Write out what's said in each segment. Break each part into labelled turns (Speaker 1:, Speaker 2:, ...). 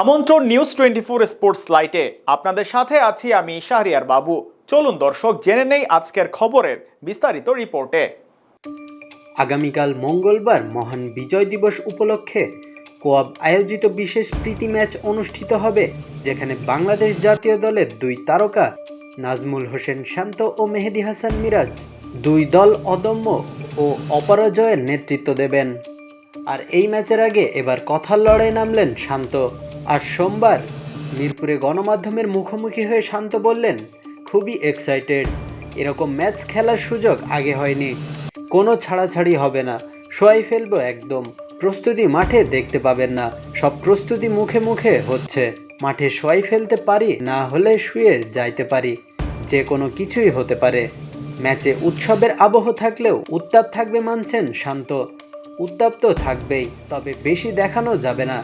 Speaker 1: আমন্ত্রণ news twenty four sports লাইটে আপনাদের সাথে আছি আমি শাহরিয়ার বাবু। চলুন দর্শক, জেনে নেই আজকের খবরের বিস্তারিত রিপোর্টে।
Speaker 2: আগামীকাল মঙ্গলবার মহান বিজয় দিবস উপলক্ষে কোয়াব আয়োজিত বিশেষ প্রীতি ম্যাচ অনুষ্ঠিত হবে, যেখানে বাংলাদেশ জাতীয় দলের দুই তারকা নাজমুল হোসেন শান্ত ও মেহেদি হাসান মিরাজ দুই দল অদম্য ও অপরাজয়ের নেতৃত্ব দেবেন। আর এই ম্যাচের আগে এবার কথার লড়াই নামলেন শান্ত। আর সোমবার মিরপুরে গণমাধ্যমের মুখোমুখি হয়ে শান্ত বললেন, খুবই এক্সাইটেড এরকম ম্যাচ খেলার সুযোগ আগে হয়নি। কোনো ছাড়াছাড়ি হবে না। শোয়াই ফেলব একদম। প্রস্তুতি মাঠে দেখতে পাবেন না। সব প্রস্তুতি মুখে মুখে হচ্ছে। মাঠে শোয়াই ফেলতে পারি, না হলে শুয়ে যাইতে পারি। যে কোনো কিছুই হতে পারে। ম্যাচে উৎসবের আবহ থাকলেও উত্তাপ থাকবে মানছেন শান্ত। উত্তাপ তো থাকবেই, তবে বেশি দেখানো যাবে না।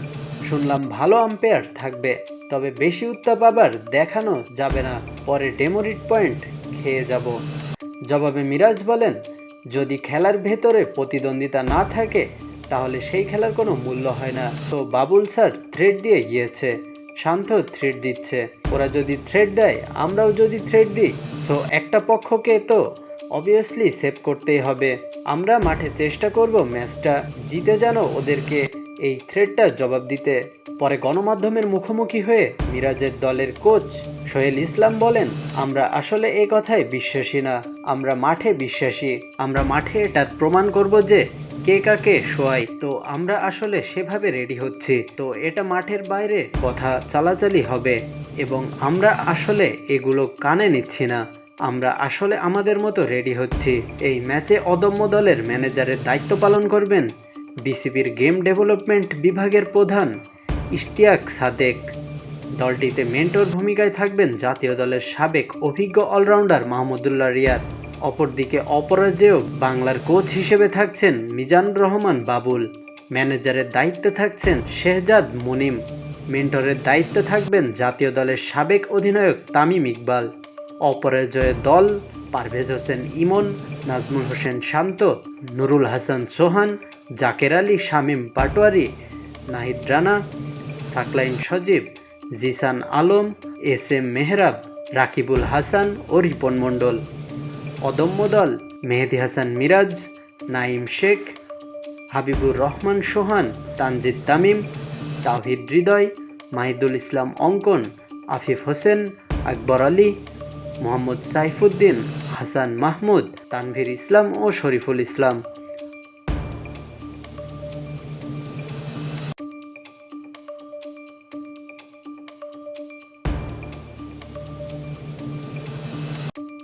Speaker 2: শুনলাম ভালো আম্পায়ার থাকবে, তবে বেশি উত্তাপ আবার দেখানো যাবে না। পরে ডেমোরিট পয়েন্ট খেয়ে যাব। জবাবে মিরাজ বলেন, যদি খেলার ভেতরে প্রতিদ্বন্দ্বিতা না থাকে, তাহলে সেই খেলার কোনো মূল্য হয় না। সো বাবুল স্যার থ্রেড দিয়ে গিয়েছে শান্ত থ্রেড দিচ্ছে। ওরা যদি থ্রেড দেয়, আমরাও যদি থ্রেড দিই। তো একটা পক্ষকে তো অবভিয়াসলি সেভ করতেই হবে। আমরা মাঠে চেষ্টা করব ম্যাচটা, জিতে যেন ওদেরকে এই থ্রেডটা জবাব দিতে পরে গণমাধ্যমের মুখোমুখি হয়ে মিরাজের দলের কোচ সোহেল ইসলাম বলেন, আমরা আসলে এ কথায় বিশ্বাসী না, আমরা মাঠে বিশ্বাসী। আমরা মাঠে এটার প্রমাণ করব যে কে কাকে শোয়াই। তো আমরা আসলে সেভাবে রেডি হচ্ছি। তো এটা মাঠের বাইরে কথা চালাচালি হবে এবং আমরা আসলে এগুলো কানে নিচ্ছি না। আমরা আসলে আমাদের মতো রেডি হচ্ছি। এই ম্যাচে অদম্য দলের ম্যানেজারের দায়িত্ব পালন করবেন বিসিবির গেম ডেভেলপমেন্ট বিভাগের প্রধান ইশতিয়াক সাদেক। দলটিতে মেন্টর ভূমিকায় থাকবেন জাতীয় দলের সাবেক অভিজ্ঞ অলরাউন্ডার মাহমুদুল্লাহ রিয়াদ। অপরদিকে অপরাজেয় বাংলার কোচ হিসেবে থাকছেন মিজান রহমান বাবুল। ম্যানেজারের দায়িত্বে থাকছেন শেহজাদ মুনিম। মেন্টরের দায়িত্বে থাকবেন জাতীয় দলের সাবেক অধিনায়ক তামিম ইকবাল। অপরাজয় দল পারভেজ হোসেন ইমন, নাজমুল হোসেন শান্ত, নুরুল হাসান সোহান, জাকের আলী, শামীম পাটোয়ারি, নাহিদ রানা, সাকলাইন সজীব, জিসান আলম, এস এম মেহরাব, রাকিবুল হাসান ও রিপন মণ্ডল। অদম্য দল, মেহেদি হাসান মিরাজ নাইম শেখ, হাবিবুর রহমান সোহান, তানজিদ তামিম, তাওহিদ হৃদয়, মাহিদুল ইসলাম অঙ্কন, আফিফ হোসেন, আকবর আলী মোহাম্মদ সাইফুদ্দিন হাসান মাহমুদ তানভীর ইসলাম ও শরীফুল ইসলাম।